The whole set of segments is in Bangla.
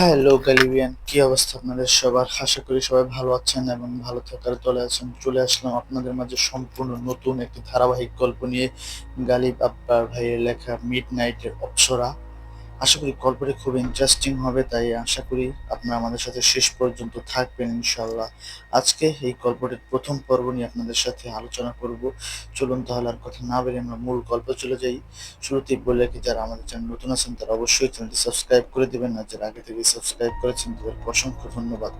হ্যালো গালিবিয়ান কি অবস্থা আপনাদের সবার? আশা করি সবাই ভালো আছেন এবং ভালো থাকার তলে আছেন। চলে আসলাম আপনাদের মাঝে সম্পূর্ণ নতুন একটি ধারাবাহিক গল্প নিয়ে। গালিব আব্বার ভাইয়ের লেখা মিড নাইটের অপসরা। আশা করি গল্পটি খুব ইন্টারেস্টিং হবে, তাই আশা করি আপনারা আমাদের সাথে শেষ পর্যন্ত থাকবেন ইনশাল্লাহ আজকে এই গল্পটির প্রথম পর্ব নিয়ে আপনাদের সাথে আলোচনা করব। চলুন তাহলে আর কথা না বেরিয়ে আমরা মূল গল্প চলে যাই। শুরুতেই বলে কি যারা আমাদের চ্যানেল নতুন আছেন, তারা অবশ্যই চ্যানেলটি সাবস্ক্রাইব করে দেবেন, আর যারা আগে থেকে সাবস্ক্রাইব করেছেন, তাদেরকে অসংখ্য ধন্যবাদ।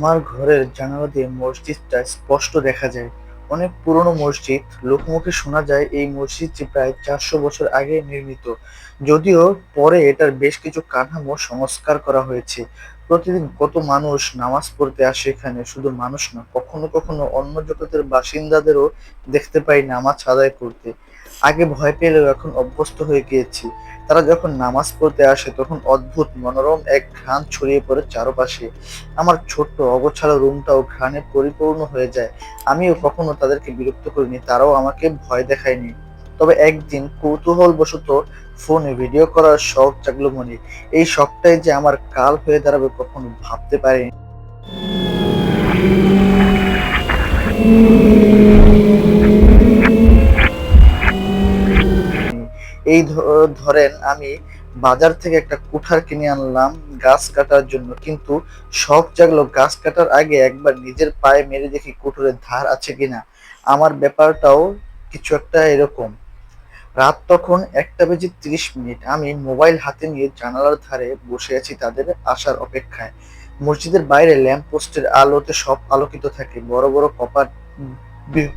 আমার ঘরের জানালা দিয়ে মসজিদটা স্পষ্ট দেখা যায়। অনেক পুরনো মসজিদ, লোকমুখে শোনা যায় এই মসজিদটি প্রায় চারশো বছর আগে নির্মিত। যদিও পরে এটার বেশ কিছু কাঠামো সংস্কার করা হয়েছে। প্রতিদিন কত মানুষ নামাজ পড়তে আসে এখানে, শুধু মানুষ না, কখনো কখনো অন্য জগতের বাসিন্দাদেরও দেখতে পাই নামাজ আদায় করতে। আগে ভয় পেলেও এখন অভ্যস্ত হয়ে গিয়েছি। তারা যখন নামাজ পড়তে আসে, তখন অদ্ভুত মনোরম এক ঘ্রাণ ছড়িয়ে পড়ে চারপাশে। আমার ছোট্ট, অগোছালো রুমটাও ঘ্রাণে পরিপূর্ণ হয়ে যায়। আমিও কখনো তাদেরকে বিরক্ত করিনি, তারাও আমাকে ভয় দেখায়নি। তবে একদিন কৌতূহল বশত ফোনে ভিডিও করার শখ জাগলো মনে। এই শখটাই যে আমার কাল হয়ে দাঁড়াবে কখনো ভাবতে পারিনি। এই ধরেন আমি বাজার থেকে একটা কুঠার কিনে আনলাম, গাছ কাটার জন্য। কিন্তু শখ জাগলো, গাছ কাটার আগে একবার নিজের পায়ে মেরে দেখি কুঠোরের ধার আছে কিনা। আমার ব্যাপারটাও কিছু একটা এরকম। রাত তখন একটা বেজে তিরিশ মিনিট। আমি মোবাইল হাতে নিয়ে জানালার ধারে বসে আছি তাদের আসার অপেক্ষায়। মসজিদের বাইরে ল্যাম্প পোস্টের আলোতে সব আলোকিত থাকে। বড় বড় কপাট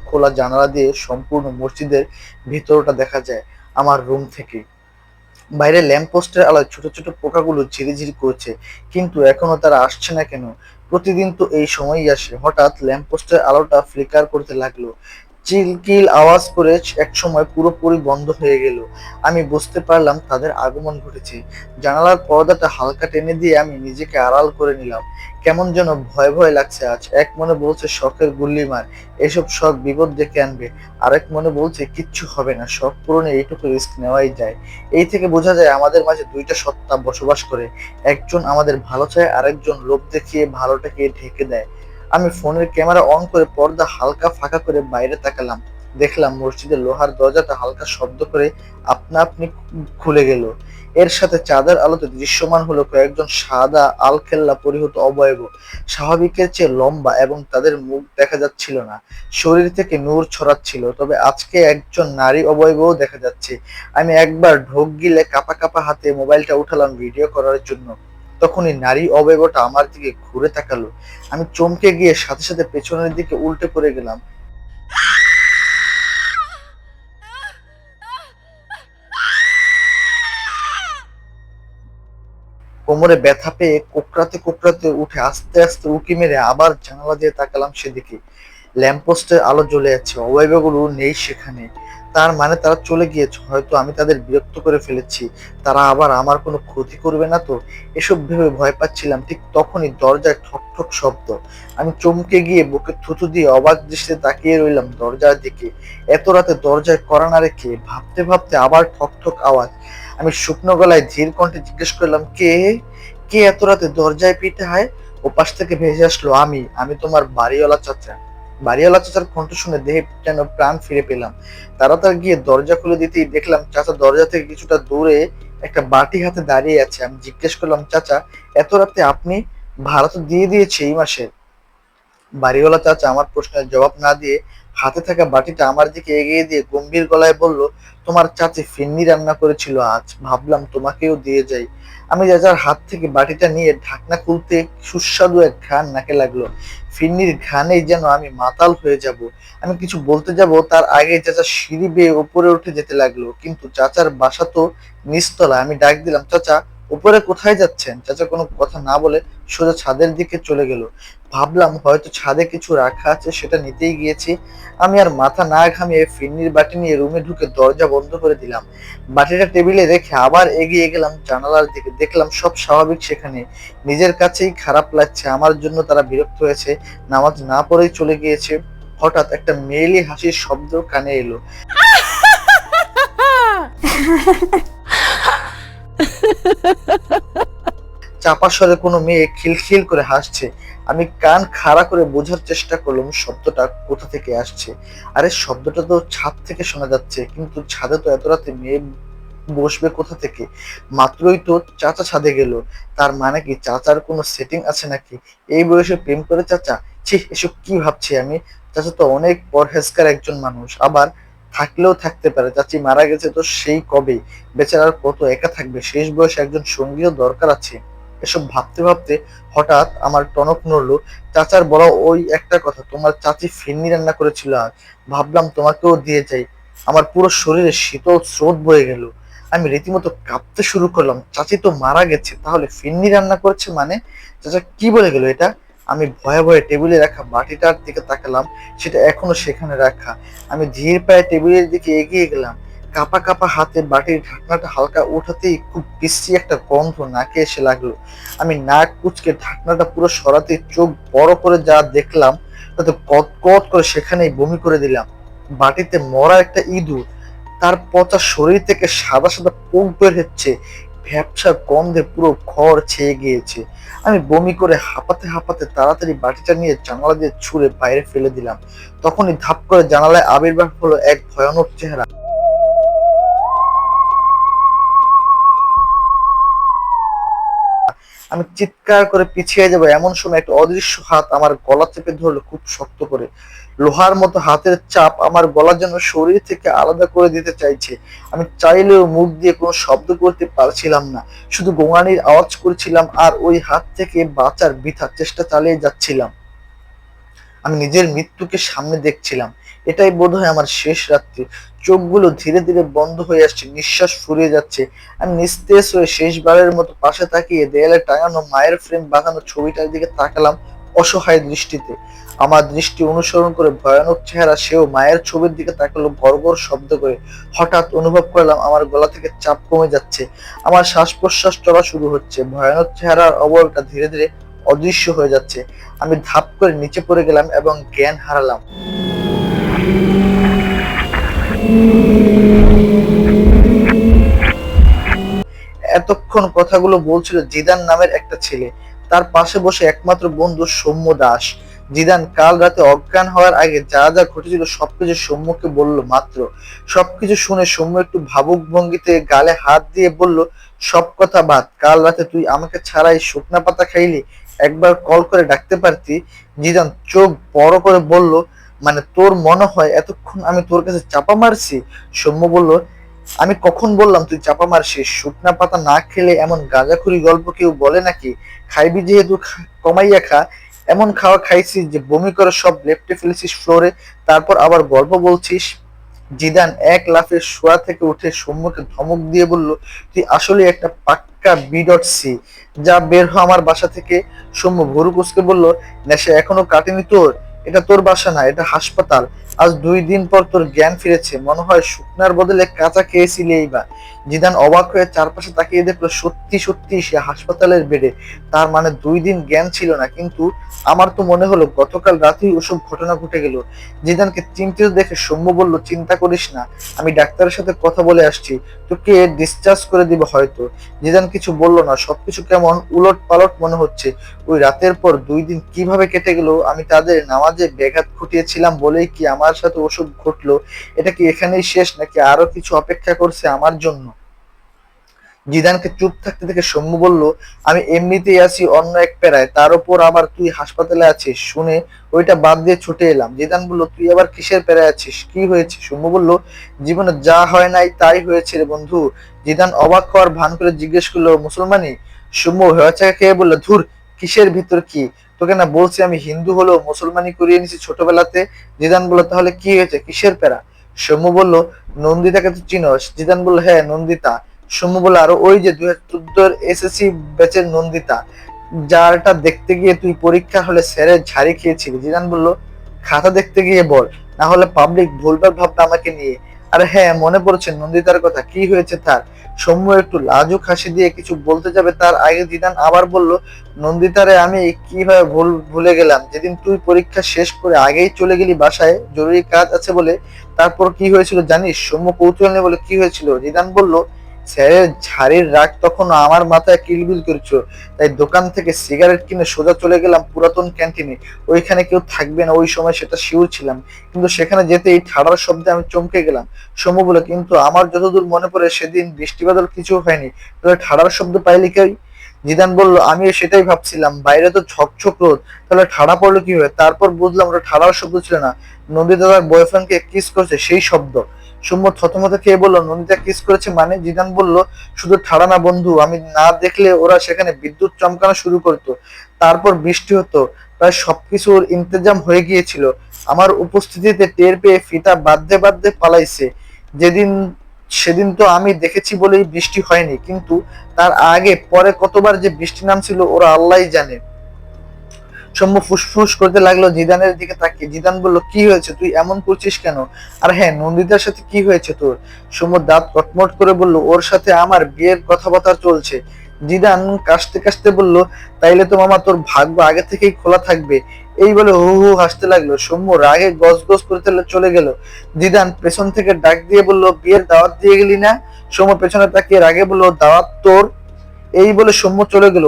খোলা জানালা দিয়ে সম্পূর্ণ মসজিদের ভিতরটা দেখা যায়। আমার রুম থেকে। বাইরে ল্যাম্প পোস্টের আলোয় ছোট ছোট পোকাগুলো ঝিরিঝিরি করছে, কিন্তু এখনও তারা আসছে না কেন? প্রতিদিন তো এই সময়ই আসে। হঠাৎ ল্যাম্প পোস্টের আলোটা ফ্লিকার করতে লাগল। চিলকিল আওয়াজ করে এক সময় পুরোপুরি বন্ধ হয়ে গেল। আমি বুঝতে পারলাম তাদের আগমন ঘটেছে। জানালার পর্দাটা হালকা টেনে দিয়ে আমি নিজেকে আড়াল করে নিলাম। কেমন যেন ভয় ভয় লাগছে আজ। এক মনে বলছে, শখের গুল্লি মার এসব শখ বিপদ ডেকে আনবে। আরেক মনে বলছে, কিচ্ছু হবে না, শখ পূরণে এইটুকু রিস্ক নেওয়াই যায়। এই থেকে বোঝা যায়, আমাদের মাঝে দুইটা সত্তা বসবাস করে। একজন আমাদের ভালো চায়, আরেকজন লোভ দেখিয়ে ভালোটাকে ঢেকে দেয়। আমি ফোনের ক্যামেরা অন করে পর্দা হালকা ফাঁকা করে বাইরে তাকালাম। দেখলাম মসজিদের লোহার দরজাটা হালকা শব্দ করে আপনা আপনি খুলে গেল। এর সাথে চাঁদের আলোতে দৃশ্যমান হলো কয়েকজন সাদা আলখেল্লা পরিহত অবয়ব। স্বাভাবিকের চেয়ে লম্বা এবং তাদের মুখ দেখা যাচ্ছিল না। শরীর থেকে নূর ছড়াচ্ছিল, তবে আজকে একজন নারী অবয়বও দেখা যাচ্ছে। আমি একবার ঢোক গিলে কাপা কাপা হাতে মোবাইলটা উঠালাম ভিডিও করার জন্য। তখনই নারী অবয়বটা আমার দিকে ঘুরে তাকালো। আমি চমকে গিয়ে সাথে সাথে পেছনের দিকে উল্টে পড়ে গেলাম। কোমরে ব্যথা পেয়ে কোকড়াতে কোকড়াতে উঠে আস্তে আস্তে উকি মেরে আবার জানালা দিয়ে তাকালাম সেদিকে। ল্যাম্পপোস্টের আলো জ্বলে যাচ্ছে, অবয়বগুলো নেই সেখানে। তার মানে তারা চলে গিয়েছে, হয়তো আমি তাদের বিরক্ত করে ফেলেছি। তারা আবার আমার কোনো ক্ষতি করবে না তো? এসব ভেবে ভয় পাচ্ছিলাম, ঠিক তখনই দরজায় ঠক ঠক শব্দ। আমি চমকে গিয়ে বুকে থুতু দিয়ে অবাক দৃষ্টিতে তাকিয়ে রইলাম দরজার দিকে। এত রাতে দরজায় করা না রেখে ভাবতে ভাবতে আবার ঠক ঠক আওয়াজ। আমি শুকনো গলায় ধীর কণ্ঠে জিজ্ঞেস করলাম, কে? কে এত রাতে দরজায় পিঠে হয়? ও পাশ থেকে ভেসে আসলো, আমি আমি তোমার বাড়িওয়ালা চাচা। বাড়িওয়ালা চাচার কণ্ঠ শুনে দেহে যেন প্রাণ ফিরে পেলাম। তাড়াতাড়ি গিয়ে দরজা খুলে দিতেই দেখলাম চাচা দরজা থেকে কিছুটা দূরে একটা বাটি হাতে দাঁড়িয়ে আছে। আমি জিজ্ঞেস করলাম, চাচা, এত রাতে আপনি ভাড়া তো দিয়ে দিয়েছে এই মাসে? বাড়িওয়ালা চাচা আমার প্রশ্নের জবাব না দিয়ে হাতে থাকা বাটিটা আমার দিকে এগিয়ে দিয়ে গম্ভীর গলায় বলল, তোমার চাচি ফিন্নি রান্না করেছিল আজ, ভাবলাম তোমাকেও দিয়ে যাই। আমি চাচার হাত থেকে বাটিটা নিয়ে ঢাকনা খুলতে সুস্বাদু এক ঘ্রাণ নাকে লাগল। ফিন্নির ঘ্রাণেই যেন আমি মাতাল হয়ে যাব। আমি কিছু বলতে যাব, তার আগে চাচা সিঁড়ি বেয়ে উপরে উঠে যেতে লাগল। কিন্তু চাচার বাসা তো নিচতলা আমি ডাক দিলাম, চাচা উপরে কোথায় যাচ্ছেন? চাচা কোনো কথা না বলে সোজা ছাদের দিকে চলে গেল। ভাবলাম হয়তো ছাদে কিছু রাখা আছে সেটা নিতেই গিয়েছি। আমি আর মাথা না ঘামিয়ে ফিন্নির বাটি নিয়ে রুমে ঢুকে দরজা বন্ধ করে দিলাম। বাটিটা টেবিলে রেখে আবার এগিয়ে গেলাম জানালার দিকে। দেখলাম সব স্বাভাবিক সেখানে। নিজের কাছেই খারাপ লাগছে আমার জন্য তারা বিরক্ত হয়েছে নামাজ না পড়েই চলে গিয়েছে। হঠাৎ একটা মেয়েলি হাসির শব্দ কানে এলো। চাপা স্বরে কোনো মেয়ে খিলখিল করে হাসছে। আমি কান খাড়া করে বোঝার চেষ্টা করলাম, শব্দটা কোথা থেকে আসছে? আরে, শব্দটা তো ছাদ থেকে শোনা যাচ্ছে, কিন্তু ছাদে তো এত রাতে মেয়ে বসবে কোথা থেকে? মাত্রই তো চাচা ছাদে গেল। তার মানে কি চাচার কোনো সেটিং আছে নাকি? এই বয়সে প্রেম করে চাচা? ছি, এসব কি ভাবছি আমি? চাচা তো অনেক পরহেজকার একজন মানুষ। আবার থাকলেও থাকতে পারে। চাচি মারা গেছে তো সেই কবে বেচারার কত একা থাকবে? শেষ বয়সে একজন সঙ্গীও দরকার আছে। এসব ভাবতে ভাবতে হঠাৎ আমার টনক নড়লো। চাচার বড় ওই একটা কথা, তোমার চাচি ফিরনি রান্না করেছিল আর ভাবলাম তোমাকেও দিয়ে যাই। আমার পুরো শরীরে শীতল স্রোত বয়ে গেল। আমি রীতিমতো কাঁপতে শুরু করলাম, চাচি তো মারা গেছে, তাহলে ফিরনি রান্না করেছে মানে? চাচা কি বলে গেল এটা? আমি ভয়ে ভয়ে টেবিলে রাখা বাটিটার দিকে তাকালাম, সেটা এখনও সেখানে রাখা। আমি ধীর পায়ে টেবিলের দিকে এগিয়ে গেলাম। কাপা কাপা হাতে বাটির ঢাকনাটা হালকা উঠাতেই খুব বিশ্রী একটা গন্ধ নাকে এসে লাগল। আমি নাক কুচকে ঢাকনাটা পুরো সরাতে চোখ বড় করে যা দেখলাম, তাতে কত করে সেখানেই বমি করে দিলাম। বাটিতে মরা একটা ইঁদুর, তার পচা শরীর থেকে সাদা সাদা পোক বের হচ্ছে। ভ্যাপসা গন্ধে পুরো ঘর ছেয়ে গিয়েছে। আমি বমি করে হাঁপাতে হাঁপাতে তাড়াতাড়ি বাটিটা নিয়ে জানালা দিয়ে ছুঁড়ে বাইরে ফেলে দিলাম। তখনই ধাপ করে জানালায় আবির্ভাব হলো এক ভয়ানক চেহারা। আমি চিৎকার করে পিছিয়ে যাব, এমন সময় একটা অদৃশ্য হাত আমার গলা চেপে ধরলো, খুব শক্ত করে। লোহার মতো হাতের চাপ আমার গলা যেন শরীর থেকে আলাদা করে দিতে চাইছে। আমি চাইলেও মুখ দিয়ে কোনো শব্দ করতে পারছিলাম না। শুধু গোঙানির আওয়াজ করছিলাম আর ওই হাত থেকে বাঁচার বৃথা চেষ্টা চালিয়ে যাচ্ছিলাম। আমি নিজের মৃত্যুকে সামনে দেখছিলাম। এটাই বোধ হয় আমার শেষ রাত্রি। চোখগুলো ধীরে ধীরে বন্ধ হয়ে আসছে, নিঃশ্বাস ফুরিয়ে যাচ্ছে। আমি নিস্তেজ হয়ে শেষবারের মতো পাশে তাকিয়ে দেয়ালে টাঙানো মায়ের ফ্রেম বাঁধানো ছবিটার দিকে তাকালাম অসহায় দৃষ্টিতে। আমার দৃষ্টি অনুসরণ করে ভয়ানক চেহারা, সেও মায়ের ছবির দিকে তাকালো গড়গড় শব্দ করে। হঠাৎ অনুভব করলাম আমার গলা থেকে চাপ কমে যাচ্ছে। আমার শ্বাস প্রশ্বাস চলা শুরু হচ্ছে। ভয়ানক চেহারার অবয়বটা ধীরে ধীরে অদৃশ্য হয়ে যাচ্ছে। আমি ধাপ করে নিচে পড়ে গেলাম এবং জ্ঞান হারালাম। এতক্ষণ কথাগুলো বলছিল জিদান নামের একটা ছেলে। তার পাশে বসে একমাত্র বন্ধু সৌম্য দাস। জিদান কাল রাতে অজ্ঞান হওয়ার আগে যা যা ঘটেছিল সবকিছু সৌম্যকে বলল মাত্র। সবকিছু শুনে সৌম্য একটু ভাবুক ভঙ্গিতে গালে হাত দিয়ে বলল, সব কথা বাদ, কাল রাতে তুই আমাকে ছাড়াই শুকনা পাতা খাইলি, একবার কল করে ডাকতে পারতি? জিদান চোখ বড় করে বলল মানে তোর মনে হয় এতক্ষণ আমি তোর কাছে চাপা মারছি? সৌম্য বলল আমি কখন বললাম, তুই চাপা মারছিস শুকনা পাতা না খেলে এমন গাঁজাখুরি গল্প কেউ বলে নাকি? খাইবি যেহেতু কমাইয়া খা। এমন খাওয়া খাইছিস যে বমি করে সব লেপটে ফেলেছিস ফ্লোরে। তারপর আবার গল্প বলছিস? জিদান এক লাফে শোয়া থেকে উঠে সৌম্যকে ধমক দিয়ে বলল, তুই আসলে একটা পাক্কা বি ডট সি যা বের হ আমার বাসা থেকে। সৌম্য ভরু কুচকে বলল, নেশা এখনও কাটেনি তোর। এটা তোর বাসা না, এটা হাসপাতাল। আজ দুই দিন পর তোর জ্ঞান ফিরেছে। মনে হয় শুকনার বদলে কাঁচা খেয়েছিলি এইবার। জিদান অবাক হয়ে চারপাশে তাকিয়ে দেখল, সত্যি সত্যি সে হাসপাতালের বেডে। তার মানে দুই দিন জ্ঞান ছিল না, কিন্তু আমার তো মনে হলো গতকাল রাতেই ওসব ঘটনা ঘটে গেল। জিদানকে চিন্তিত দেখে সৌম্য বলল, চিন্তা করিস না, আমি ডাক্তারের সাথে কথা বলে আসছি। তোকে ডিসচার্জ করে দিব হয়তো। জিদান কিছু বলল না, সবকিছু কেমন উলট পালট মনে হচ্ছে। ওই রাতের পর দুই দিন কীভাবে কেটে গেল, আমি তাদের নামাজে ব্যাঘাত ঘটিয়েছিলাম বলেই কি আমার সাথে ওসব ঘটলো, এটা কি এখানেই শেষ নাকি আরও কিছু অপেক্ষা করছে আমার জন্য? জিদানকে চুপ থাকতে থেকে সৌম্য বলল, আমি এমনিতেই আছি অন্য এক প্যারায় তার উপর আবার তুই হাসপাতালে আছিস? শুনে ওইটা বাদ দিয়ে ছুটে এলাম। জিদান বলল, তুই আবার কিসের প্যারায় আছিস? কি হয়েছে? সৌম্য বলল, জীবনে যা হয় নাই তাই হয়েছে রে বন্ধু। জিদান অবাক হওয়ার ভান করে জিজ্ঞেস করল মুসলমানি সৌম্য হয়েছে খেয়ে বলল, ধুর, কিসের ভিতর কি? তোকে না বলছি আমি হিন্দু হলেও মুসলমানি করিয়ে নিছি ছোটবেলাতে। জিদান বলল, তাহলে কি হয়েছে? কিসের প্যারা? সৌম্য বলল, নন্দিতাকে তো চিনোস? জিদান বলল হ্যাঁ নন্দিতা। সৌম্য বলে আরও ওই যে দুই হাজার চোদ্দোর এসএসসি ব্যাচের নন্দিতা, যারটা দেখতে গিয়ে তুই পরীক্ষা হলে স্যারের ঝাড়ি খেয়েছিলি। জিদান বলল, খাতা দেখতে গিয়ে বল, না হলে পাবলিক ভুলভাল ভাববে আমাকে নিয়ে। আর হ্যাঁ মনে পড়ছে নন্দিতার কথা। কি হয়েছে তার? সৌম্য একটু লাজুক হাসি দিয়ে কিছু বলতে যাবে, তার আগে জিদান আবার বলল, নন্দিতারে, আমি কীভাবে ভুল, ভুলে গেলাম? যেদিন তুই পরীক্ষা শেষ করে আগেই চলে গেলি বাসায়, জরুরি কাজ আছে বলে, তারপর কি হয়েছিল জানিস? সৌম্য কৌতূহল বলে, কি হয়েছিল? জিদান বলল স্যারের ঝাড়ির রাগ তখন আমার মাথায় কিলবিল করছ তাই দোকান থেকে সিগারেট কিনে সোজা চলে গেলাম পুরাতন ক্যান্টিনে। ওইখানে কেউ থাকবে না, ওই সময় সেটা শিওর ছিলাম। কিন্তু সেখানে যেতে এই ঠাড়ার শব্দে আমি চমকে গেলাম। সৌম্য বলে, কিন্তু আমার যতদূর মনে পড়ে সেদিন বৃষ্টি বাদল কিছু হয়নি। তাহলে ঠাড়ার শব্দ পাইলি কেউ জিদান বলল আমি সেটাই ভাবছিলাম। বাইরে তো ঝকঝক রোদ। তাহলে ঠাড়া পড়ল কি হয় তারপর বুঝলাম ওটা ঠাড়ার শব্দ ছিল না। নন্দিতা তার বয়ফ্রেন্ডকে কিস করছে সেই শব্দ। সৌম্য থতমত খেয়ে বলল? নন্দিতা কিস করেছে মানে? জিদান বলল, শুধু ঠাড়া না বন্ধু, আমি না দেখলে ওরা সেখানে বিদ্যুৎ চমকানো শুরু করতো। তারপর বৃষ্টি হতো। প্রায় সবকিছুর ইন্তজাম হয়ে গিয়েছিল। আমার উপস্থিতিতে টের পেয়ে ফিতা বাধ্যে বাধ্যে পালাইছে। যেদিন, সেদিন তো আমি দেখেছি বলেই বৃষ্টি হয়নি। কিন্তু তার আগে, পরে কতবার যে বৃষ্টি নামছিল, ওরা আল্লাহই জানে। সৌম্য ফুসফুস করতে লাগল, জিদানের দিকে তাকিয়ে। জিদান বলল, কি হয়েছে? তুই এমন করছিস কেন? আর হ্যাঁ নন্দিতার সাথে কি হয়েছে তোর? সৌম্য দাঁত কটমট করে বলল, ওর সাথে আমার বিয়ের কথাবার্তা চলছে। জিদান কাশতে কাশতে বলল, তাইলে তো মামা, তোর ভাগ্য আগে থেকেই খোলা থাকবে। এই বলে হু হু হাসতে লাগল। সৌম্য রাগে গজ গজ করতে চলে গেল। জিদান পেছন থেকে ডাক দিয়ে বলল, বিয়ের দাওয়াত দিয়ে গেলি না? সৌম্য পেছনে তাকিয়ে রাগে বলল, দাওয়াত তোর? এই বলে সৌম্য চলে গেল।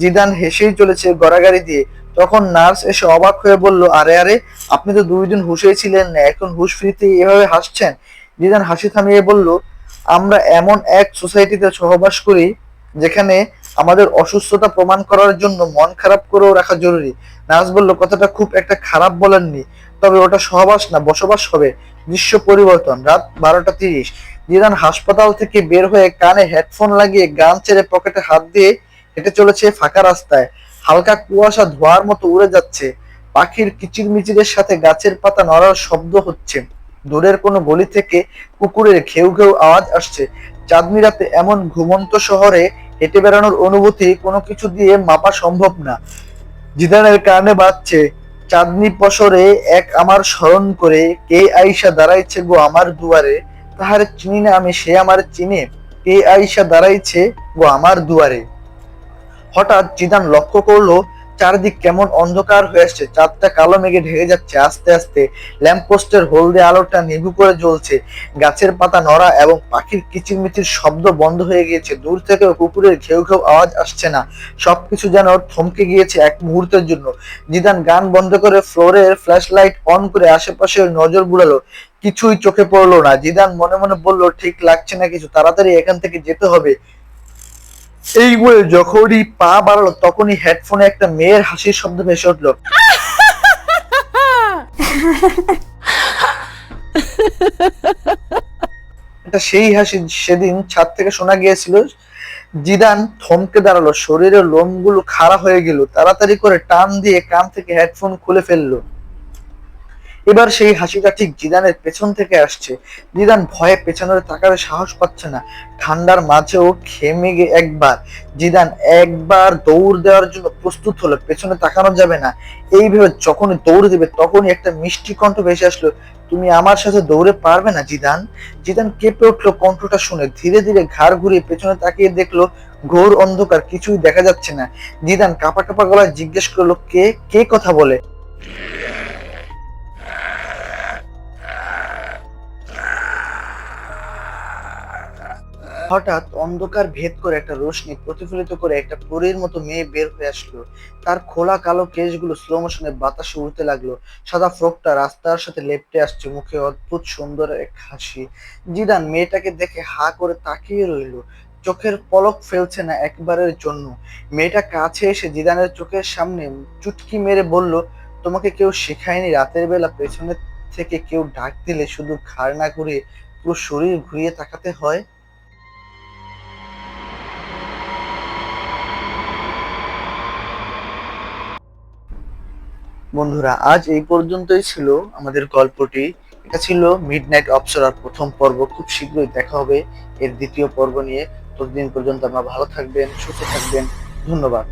জিদান হেসেই চলেছে গড়াগাড়ি দিয়ে। তখন নার্স এসে অবাক হয়ে বলল, আরে আরে, আপনি তো দুই দিন হুশেই ছিলেন না এখন হুশ ফিরতে এভাবে হাসছেন? জিদান হাসি থামিয়ে বলল, আমরা এমন এক সোসাইটিতে সহবাস করি যেখানে আমাদের অসুস্থতা প্রমাণ করার জন্য মন খারাপ করেও রাখা জরুরি। নার্স বলল, কথাটা খুব একটা খারাপ বলেননি, তবে ওটা সহবাস না, বসবাস হবে, দৃশ্য পরিবর্তন, রাত বারোটা তিরিশ। জিদান হাসপাতাল থেকে বের হয়ে কানে হেডফোন লাগিয়ে গান ছেড়ে পকেটে হাত দিয়ে হেঁটে চলেছে ফাঁকা রাস্তায়। হালকা কুয়াশা ধোয়ার মতো উড়ে যাচ্ছে। পাখির কিচিরমিচিরের সাথে গাছের পাতা নড়ার শব্দ হচ্ছে। দূরের কোনো গলি থেকে কুকুরের ঘেউ ঘেউ আওয়াজ আসছে। চাঁদনি রাতে এমন ঘুমন্ত শহরে হেঁটে বেড়ানোর অনুভূতি কোনো কিছু দিয়ে মাপা সম্ভব না। জিদানের কারণে বাজছে, চাঁদনি পশরে এক আমার স্মরণ করে, কে আইসা দাঁড়াইছে গো আমার দুয়ারে? তাহার চিনি না আমি, সে আমার চিনে। কে আইসা দাঁড়াইছে গো আমার দুয়ারে? হঠাৎ জিদান লক্ষ্য করল চারদিক কেমন অন্ধকার হয়ে আসছে, চাঁদটা কালো মেঘে ঢেকে যাচ্ছে আস্তে আস্তে। ল্যাম্পপোস্টের হলদে আলোটা নিভু করে জ্বলছে। গাছের পাতা নড়া এবং পাখির কিচিরমিচির শব্দ বন্ধ হয়ে গিয়েছে। দূর থেকে কুকুরের ঘেউ ঘেউ আওয়াজ আসছে না। সবকিছু যেন থমকে গিয়েছে এক মুহূর্তের জন্য। জিদান গান বন্ধ করে ফ্লোরের ফ্ল্যাশ লাইট অন করে আশেপাশে নজর বুড়ালো কিছুই চোখে পড়ল না। জিদান মনে মনে বলল, ঠিক লাগছে না কিছু। তাড়াতাড়ি এখান থেকে যেতে হবে। এই বলে যখনই পা বাড়ালো, তখনই হেডফোনে একটা মেয়ের হাসির শব্দ ভেসে উঠল। এটা সেই হাসি সেদিন ছাদ থেকে শোনা গিয়েছিল। জিদান থমকে দাঁড়াল, শরীরের লোমগুলো খাড়া হয়ে গেল, তাড়াতাড়ি করে টান দিয়ে কান থেকে হেডফোন খুলে ফেলল। এবার সেই হাসিটা ঠিক জিদানের পেছন থেকে আসছে। জিদান ভয়ে পেছনের তাকাতে সাহস পাচ্ছে না। ঠান্ডার মাঝেও খেমে গে একবার। জিদান একবার দৌড় দেওয়ার জন্য প্রস্তুত হলো, পেছনে তাকানো যাবে না। এইভাবে যখনই দৌড় দেবে, তখনই একটা মিষ্টি কণ্ঠ ভেসে আসলো, তুমি আমার সাথে দৌড়ে পারবে না, জিদান? জিদান কেঁপে উঠল কণ্ঠটা শুনে, ধীরে ধীরে ঘাড় ঘুরিয়ে পেছনে তাকিয়ে দেখল, ঘোর অন্ধকার, কিছুই দেখা যাচ্ছে না। জিদান কাপা কাপা গলায় জিজ্ঞেস করল, কে কে কথা বলে? হঠাৎ অন্ধকার ভেদ করে একটা রোশনি প্রতিফলিত করে একটা পরীর মতো মেয়ে বের হয়ে আসলো। তার খোলা কালো কেশগুলো স্লো মোশনে বাতাসে উড়তে লাগল। সাদা ফ্রকটা রাস্তার সাথে লেপটে আসছে মুখে অদ্ভুত সুন্দর এক হাসি। জিদান মেয়েটাকে দেখে হা করে তাকিয়ে রইল। চোখের পলক ফেলছে না একবারের জন্য। মেয়েটা কাছে এসে জিদানের চোখের সামনে চুটকি মেরে বলল, তোমাকে কেউ শেখায়নি রাতের বেলা পেছনে থেকে কেউ ডাক দিলে শুধু ঘাড় না ঘুরিয়ে পুরো শরীর ঘুরিয়ে তাকাতে হয়? বন্ধুরা, আজ এই পর্যন্তই ছিল আমাদের গল্পটি। এটা ছিল মিড নাইট অপসরার প্রথম পর্ব। খুব শীঘ্রই দেখা হবে এর দ্বিতীয় পর্ব নিয়ে। ততদিন পর্যন্ত আপনারা ভালো থাকবেন, সুস্থ থাকবেন। ধন্যবাদ।